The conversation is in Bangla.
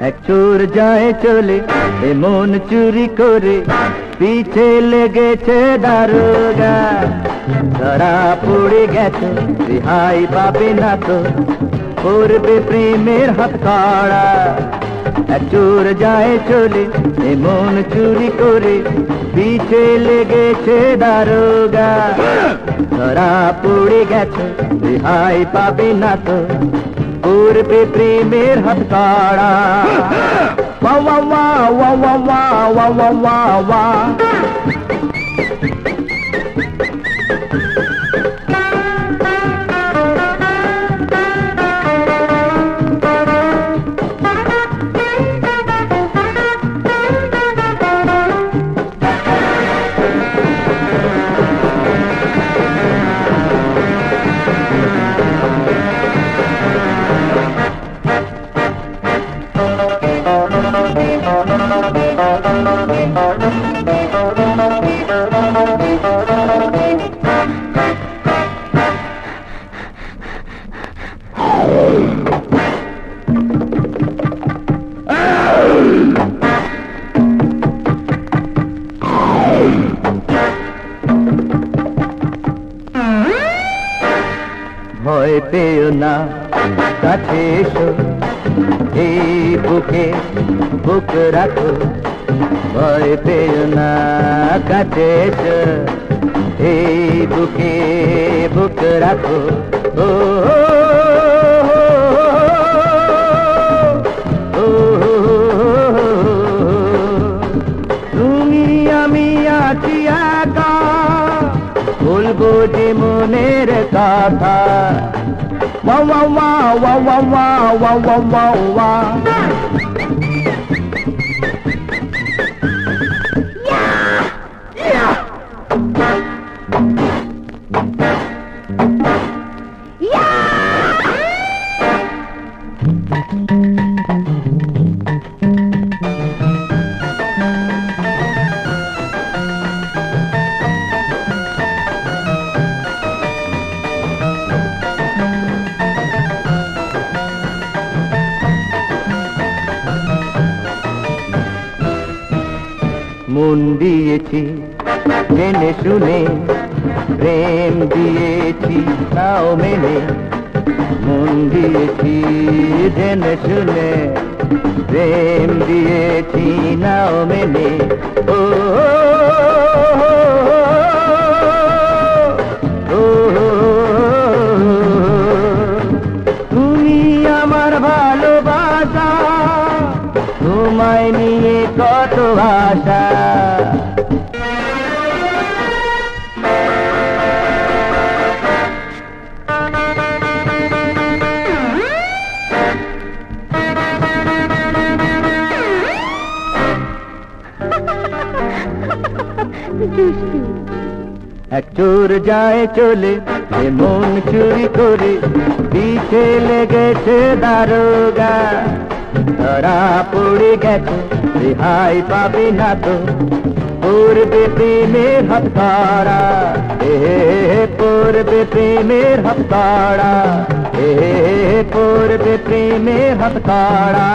এক চোর যায় চলে, এ মন চুরি করে পিছে লেগেছে দারোগা। ধরা পড়ে গেছে, রেহাই পাবে না তো, করবে প্রেমের হাত কাড়া। এক চোর যায় চলে, এ মন চুরি করে পিছে লেগেছে দারোগা। ধরা পড়ে গেছে, রেহাই পাবে না তো করবে প্রেমের হাত কাড়া ওয়া ওয়া ওয়া ওয়া ওয়া ওয়া ওয়া ওয়া ওয়া ওয়া ভয় পেও না কাছে এসো। এই বুকে বুক রাখো ভয় পেও না কাছে এই বুকে বুক রাখো ও তুমি আমি আছি একা বলব যে মনের কথা ওয়া ওয়া ওয়া ওয়া ওয়া ওয়া ওয়া ওয়া ওয়া ওয়া মন দিয়েছি জেনে শুনে প্রেম দিয়েছি তাও মেনে। মন দিয়েছি জেনে শুনে প্রেম দিয়েছি নাও মেনে। ও, তোমায় নিয়ে কত আশা। এক চোর যায় চলে মন চুরি করে পিছে লেগেছে দারোগা। ধরা পড়ে গেছে রেহাই পাবে না তো পড়বে প্রেমের হাত কাড়া এ পড়বে প্রেমের হাত কাড়া এ পড়বে প্রেমের হাত কাড়া